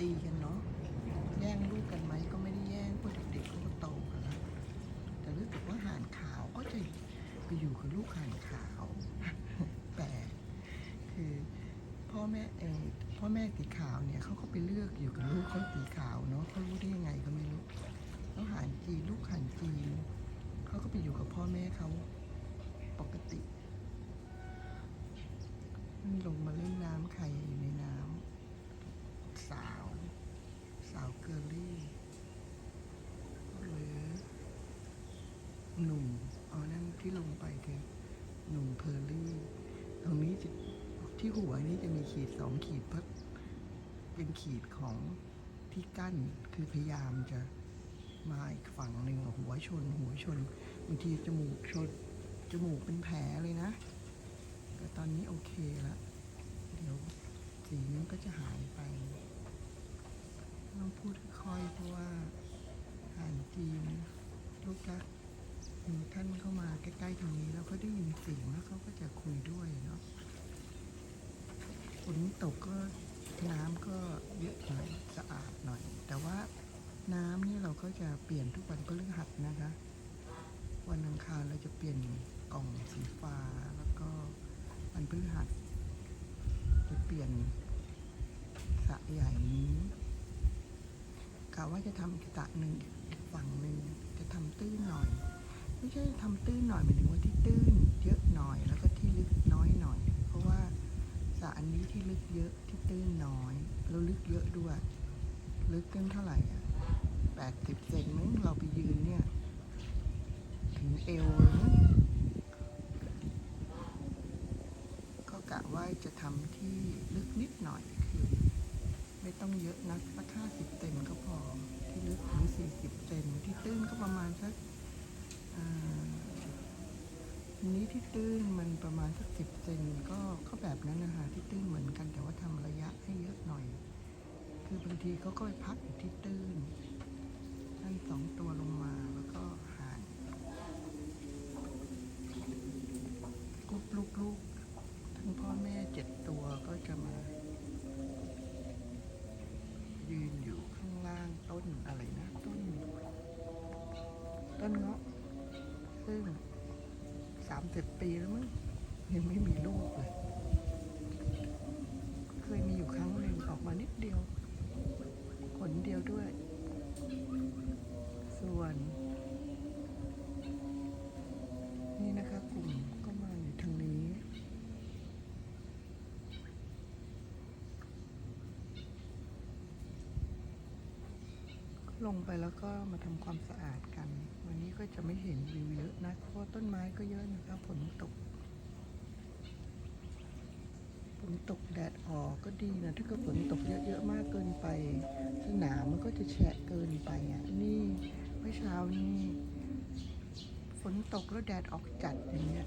ตีกันเนาะแย่งลูกกันไหมก็ไม่ได้แย่งเพราะเด็กๆก็โตกันแล้วแต่รู้สึกว่าห่านขาวก็จะไปอยู่กับลูกห่านขาว แต่คือพ่อแม่เองพ่อแม่ตีขาวเนี่ยเขาก็ไปเลือกอยู่กับลูกเขาตีขาวเนาะเขารู้ได้ยังไงก็ไม่รู้แล้วห่านจีนลูกห่านจีนเขาก็ไปอยู่กับพ่อแม่เขาปกติลงมาเล่นน้ำใครอยู่ในน้ำ สาว สาวเกอรี่หรือหนุ่มเอ๋อนั่นที่ลงไปคือหนุ่มเพอร์ลี่ ตรงนี้จะที่หัวนี้จะมีขีดสองขีดเพราะเป็นขีดของที่กั้นคือพยายามจะมาอีกฝั่งหนึ่งหัวชน หัวชนบางทีจมูกชนจมูกเป็นแผลเลยนะ แต่ตอนนี้โอเคแล้วเดี๋ยวสีมันก็จะหายไป ต้องพูดค่อยเพราะว่าอ่านจีนลูกรักหนูท่านเข้ามาใกล้ๆตรงนี้แล้วก็ได้ยินเสียงแล้วเขาก็จะคุยด้วยเนาะฝนตกก็น้ำก็เยอะหน่อยสะอาดหน่อย แต่ว่าน้ำนี่เราก็จะเปลี่ยนทุกวันพฤหัสนะคะ วันอังคารเราจะเปลี่ยนกล่องสีฟ้าแล้วก็วันพฤหัสจะเปลี่ยนสระใหญ่นี้ กะว่าจะทำกสระหนึ่งฝั่งหนึ่งจะทำตื้นหน่อย ไม่ใช่ทำตื้นหน่อยหมายถึงว่าที่ตื้นเยอะหน่อยแล้วก็ที่ลึกน้อยหน่อย เพราะว่าสระอันนี้ที่ลึกเยอะที่ตื้นน้อยแล้วลึกเยอะด้วย ลึกกันเท่าไหร่อะแปดสิบเซนมั้งเราไปยืนเนี่ย ถึงเอวเลยมั้งก็กะว่าจะทำที่ลึกนิดหน่อยคือ ไม่ต้องเยอะนักสักห้าสิบเซนก็พอ ที่ลึกถึงสี่สิบเซนที่ตื้นก็ประมาณสักอันนี้ที่ตื้นมันประมาณสักสิบเซนก็ก็แบบนั้นนะคะที่ตื้นเหมือนกันแต่ว่าทำระยะให้เยอะหน่อย คือบางทีเขาก็ไปพักอยู่ที่ตื้น สามสิบปีแล้วมั้งยังไม่มีลูกเลย เคยมีอยู่ครั้งหนึ่งออกมานิดเดียวผลเดียวด้วย ส่วน นี่นะคะกลุ่มก็มาอยู่ทางนี้ลงไปแล้วก็มาทำความสะอาด ก็จะไม่เห็นวิวเยอะนะเพราะต้นไม้ก็เยอะนะครับฝนตกฝนตกแดดออกก็ดีนะถ้าเกิดฝนตกเยอะๆมากเกินไปสนามมันก็จะแฉะเกินไปอะนี่เมื่อเช้านี่ฝนตกแล้วแดดออกจัดอย่างเงี้ย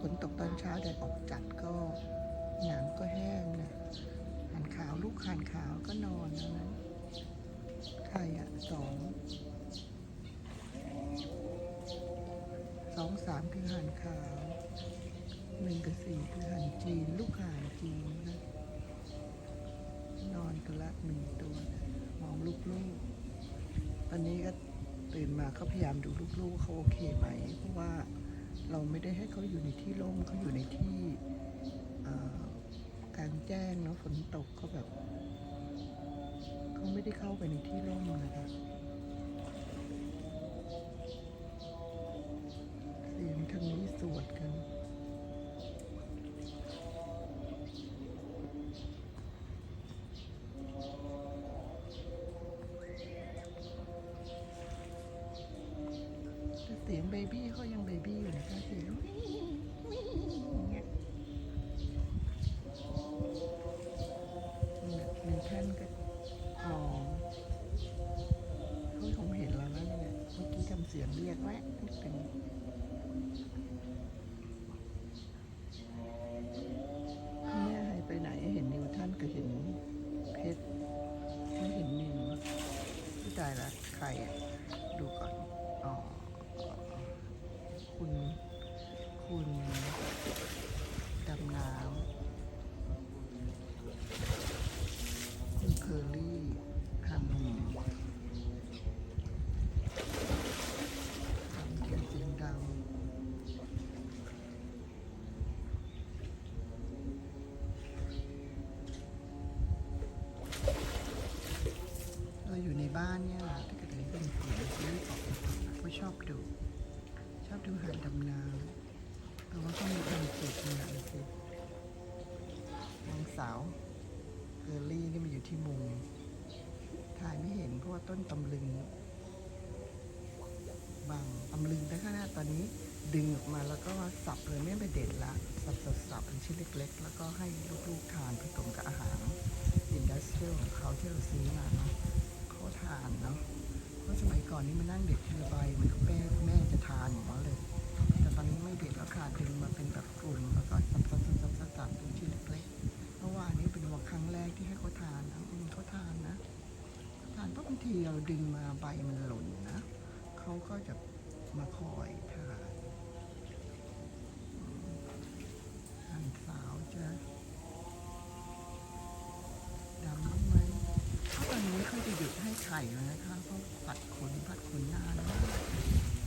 ฝนตกตอนเช้าแดดออกจัดก็หนามก็แห้งนะหานขาวลูกหานขาวก็นอนนะนั้นใครอะสอง สามคือหันขาวหนึ่งกับสี่คือหันจีน ลูกหานจีนนะนอนกันละหนึ่งตัวนะมองลูกๆตอนนี้ก็ตื่นมาก็พยายามดูลูกๆเขาโอเคไหม เพราะว่าเราไม่ได้ให้เขาอยู่ในที่ร่มเขาอยู่ในที่กลางแจ้งเนาะฝนตกก็แบบเขาไม่ได้เข้าไปในที่ร่มนะคะ สวดกันเสียงเบบี้เขายังเบบี้อยู่นะคะเสียงอย่างเงี้ยเนี่ยมีท่านก็มองเขาคงเห็นเราแล้วนี่แหละเมื่อกี้ทำเสียงเรียกแวะนิดนึาวเกอรี่นี่มาอยู่ที่มุมถ่ายไม่เห็นเพราะว่าต้นตำลึงบางตำลึงแต่ขนาตอนนี้ดึงออกมาแล้วก็สับเลยไม่ไปเด็ดละสับสดสับเป็นชิ้นเล็ก ๆ แล้วก็ให้ลูกๆทานผสมกับอาหารอินดัสเทรียลของเขาที่เราซื้อมาเนาะเขาทานเนาะเพราะสมัยก่อนนี่มานั่งเด็ดทีละใบมันก็เป็น หยุดให้ไข่เลยนะคะเขาผัดขนผัดขนนานมาก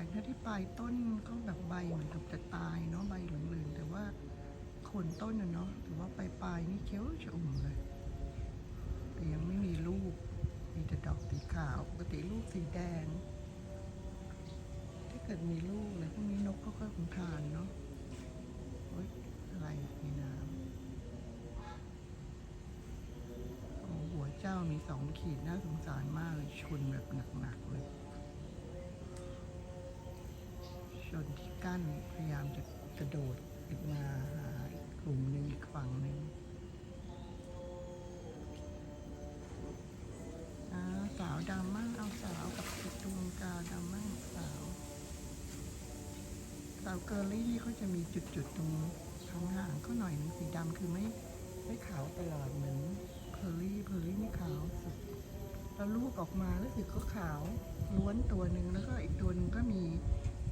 กนะที่ปลายต้นก็แบบใบเหมือนกับจะตายเนาะใบเหลืองๆแต่ว่าโคนต้นนะเนาะแต่ว่าปลายปลายๆนี่เขียวชอุ่มเลย แต่ยังไม่มีลูก มีแต่ดอกสีขาวปกติลูกสีแดง ถ้าเกิดมีลูกอะไรพวกนี้นกก็ค่อยคงทานเนาะโอ๊ยอะไรในน้ำโอ้หัวเจ้ามีสองขีดน่าสงสารมากเลยชนแบบหนักๆเลย ชนที่กั้นพยายามจะกระโดดขึ้นมาหาอีกกลุ่มหนึ่งอีกฝั่งหนึ่งอ่าสาวดำมั่งเอาสาวกับติดดวงกาดำมั่งสาว สาวเกอร์ลี่นี่เขาจะมีจุดๆตรงทางห่างเขาหน่อยนึงสีดำคือไม่ไม่ขาวตลอดเหมือนเพอร์ลี่เพอร์ลี่นี่ขาวสุดแล้วลูกออกมารู้สึกก็ขาวล้วนตัวหนึ่งแล้วก็อีกตัวหนึ่งก็มี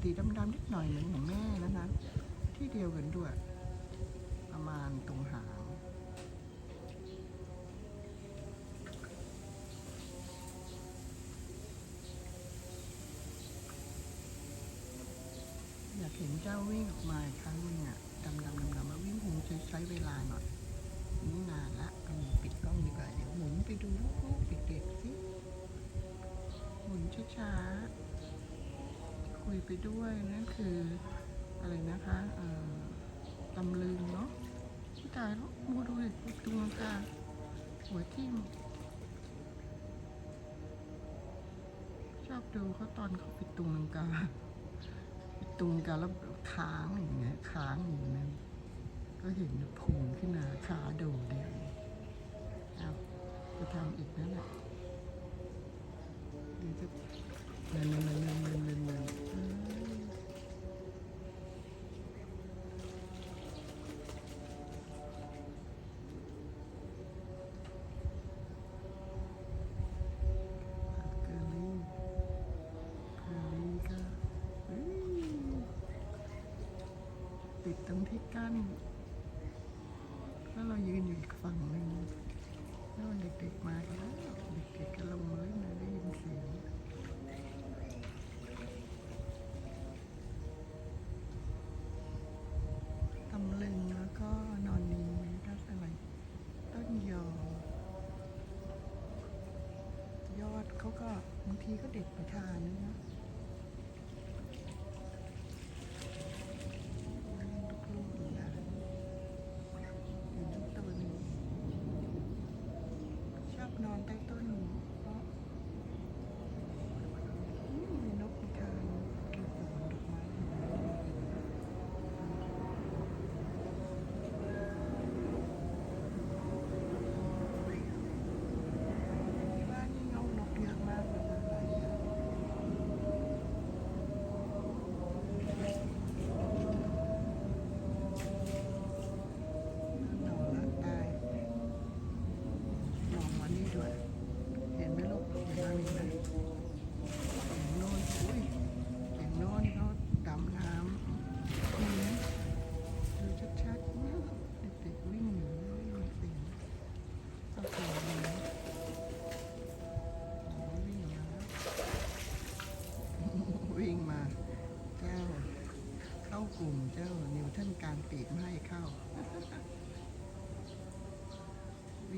สีดำๆนิดหน่อยเหมือนของแม่นะคะที่เดียวกันด้วย ประมาณตรงหาง อยากเห็นเจ้าวิ่งออกมาครั้งนึงอะดำๆดำๆมาวิ่งคงจะใช้เวลาหน่อย นี่นานละปิดกล้องดีกว่า เดี๋ยวหมุนไปดูลูกๆเด็กๆสิหมุนช้าๆ คุยไปด้วยนั่นคืออะไรนะคะเอ่อตำลึงเนาะผู้ตายแล้วมูดูดิดตัวกลาหัวทิ่มชอบดูเขาตอนเขาปิดตุงลังกาปิดตุงลังกาแล้วค้างอย่างเงี้ยค้างอย่างนั้น ก็เห็นพุงขึ้นมาขาโดดเลยเอาจะทำอีกนั่นแหละเดี๋ยวจะเนินเนินเนินเนิน ติดตรงที่กั้นแล้วเรายืนอยู่อีกฝั่งหนึ่งแล้วเด็กๆมาแล้ว เด็กๆก็ลงมาเล่นนะได้ยินเสียงตำลึงแล้วก็นอนนีก็อะไร ต้นยอยอดเขาก็บางทีก็เด็ดไปทานนะ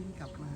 บินกลับมา